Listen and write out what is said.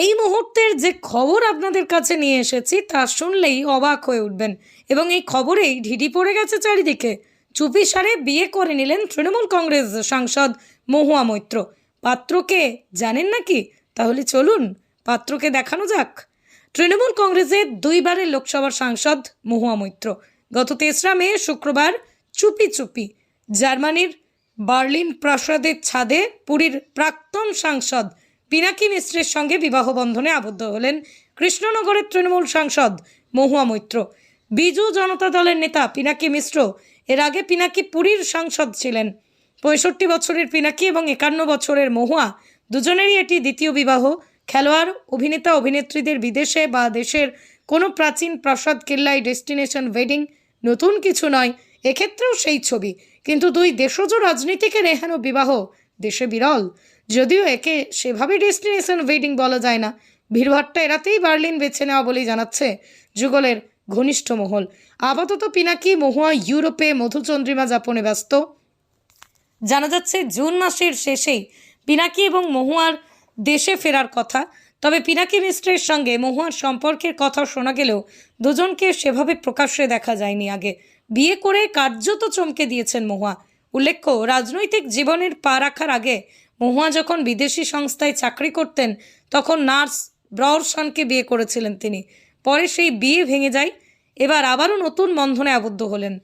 এই মুহূর্তের যে খবর আপনাদের কাছে নিয়ে এসেছি, তা শুনলেই অবাক হয়ে উঠবেন। এবং এই খবরেই ঢিডি পড়ে গেছে চারিদিকে। চুপি সারে বিয়ে করে নিলেন তৃণমূল কংগ্রেস সাংসদ মহুয়া মৈত্র। পাত্রকে জানেন নাকি? তাহলে চলুন, পাত্রকে দেখানো যাক। তৃণমূল কংগ্রেসের দুইবারের লোকসভার সাংসদ মহুয়া মৈত্র। গত তেসরা মে, শুক্রবার, চুপি চুপি। জার্মানির বার্লিন প্রাসাদের ছাদে পুরীর প্রাক্তন সাংসদ পিনাকি মিশ্রের সঙ্গে বিবাহ বন্ধনে আবদ্ধ হলেন কৃষ্ণনগরের তৃণমূল সাংসদ মহুয়া মৈত্র। বিজু জনতা দলের নেতা পিনাকি মিশ্র এর আগে পিনাকি পুরীর সাংসদ ছিলেন। পঁয়ষট্টি বছরের পিনাকি এবং একান্ন বছরের মহুয়া দুজনেরই এটি দ্বিতীয় বিবাহ। খেলোয়াড়, অভিনেতা, অভিনেত্রীদের বিদেশে বা দেশের কোনো প্রাচীন প্রাসাদ কেল্লায় ডেস্টিনেশন ওয়েডিং নতুন কিছু নয়, এক্ষেত্রেও সেই ছবি। কিন্তু দুই দেশজ রাজনীতিকে রেহানো বিবাহ দেশে বিরল। যদিও একে সেভাবে ডেস্টিনেশন ওয়েডিং বলা যায় না। ভিড়ভাট্টা এড়াতেই বার্লিন বেছে নেওয়া বলেই জানাচ্ছে যুগলের ঘনিষ্ঠ মহল। আপাতত পিনাকি, মহুয়া, ইউরোপে মধুচন্দ্রিমা যাপনে ব্যস্ত। জানা যাচ্ছে, জুন মাসের শেষেই পিনাকি এবং মহুয়ার দেশে ফেরার কথা। তবে পিনাকি মিশ্রের সঙ্গে মহুয়ার সম্পর্কের কথা শোনা গেলেও দুজনকে সেভাবে প্রকাশ্যে দেখা যায়নি আগে। বিয়ে করে কার্যত চমকে দিয়েছেন মহুয়া। উল্লেখ্য, রাজনৈতিক জীবনের পা রাখার আগে মহুয়া যখন বিদেশি সংস্থায় চাকরি করতেন, তখন নার্স ব্রাউরসানকে বিয়ে করেছিলেন তিনি। পরে সেই বিয়ে ভেঙে যায়, এবার আবারও নতুন বন্ধনে আবদ্ধ হলেন।